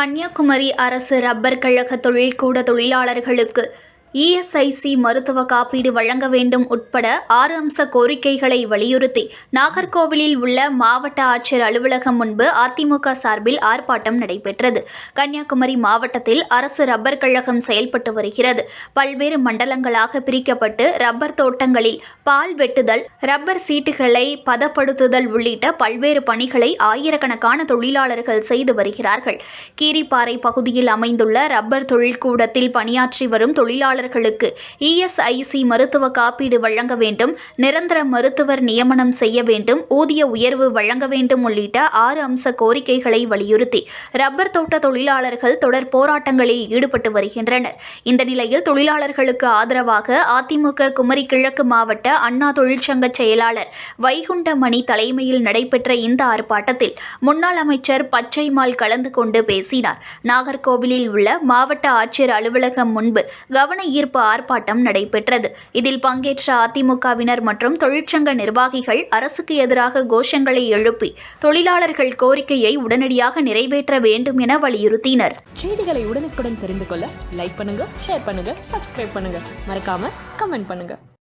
கன்னியாகுமரி அரசு ரப்பர் கழக தொழில்கூட தொழிலாளர்களுக்கு இஎஸ்ஐசி மருத்துவ காப்பீடு வழங்க வேண்டும் உட்பட ஆறு அம்ச கோரிக்கைகளை வலியுறுத்தி நாகர்கோவிலில் உள்ள மாவட்ட ஆட்சியர் அலுவலகம் முன்பு அதிமுக சார்பில் ஆர்ப்பாட்டம் நடைபெற்றது. கன்னியாகுமரி மாவட்டத்தில் அரசு ரப்பர் கழகம் செயல்பட்டு வருகிறது. பல்வேறு மண்டலங்களாக பிரிக்கப்பட்டு ரப்பர் தோட்டங்களில் பால் வெட்டுதல் ரப்பர் சீட்டுகளை பதப்படுத்துதல் உள்ளிட்ட பல்வேறு பணிகளை ஆயிரக்கணக்கான தொழிலாளர்கள் செய்து வருகிறார்கள். கீரிப்பாறை பகுதியில் அமைந்துள்ள ரப்பர் தொழிற்கூடத்தில் பணியாற்றி வரும் தொழிலாளர் தொழிலாளர்களுக்கு இஎஸ்ஐசி மருத்துவ காப்பீடு வழங்க வேண்டும் நிரந்தர மருத்துவர் நியமனம் செய்ய வேண்டும் ஊதிய உயர்வு வழங்க வேண்டும் உள்ளிட்ட ஆறு அம்ச கோரிக்கைகளை வலியுறுத்தி ரப்பர் தோட்ட தொழிலாளர்கள் தொடர் போராட்டங்களில் ஈடுபட்டு வருகின்றனர். இந்த நிலையில் தொழிலாளர்களுக்கு ஆதரவாக அதிமுக குமரி கிழக்கு மாவட்ட அண்ணா தொழிற்சங்க செயலாளர் வைகுண்டமணி தலைமையில் நடைபெற்ற இந்த ஆர்ப்பாட்டத்தில் முன்னாள் அமைச்சர் பச்சைமால் கலந்து கொண்டு பேசினார். நாகர்கோவிலில் உள்ள மாவட்ட ஆட்சியர் அலுவலகம் முன்பு கவன ஈர்ப்பு ஆர்ப்பாட்டம் நடைபெற்றது. இதில் பங்கேற்ற அதிமுகவினர் மற்றும் தொழிற்சங்க நிர்வாகிகள் அரசுக்கு எதிராக கோஷங்களை எழுப்பி தொழிலாளர்கள் கோரிக்கையை உடனடியாக நிறைவேற்ற வேண்டும் என வலியுறுத்தினர். செய்திகளை உடனுக்குடன் தெரிந்து கொள்ள லைக் பண்ணுங்க ஷேர் பண்ணுங்க சப்ஸ்கிரைப் பண்ணுங்க. மறக்காம கமெண்ட் பண்ணுங்க.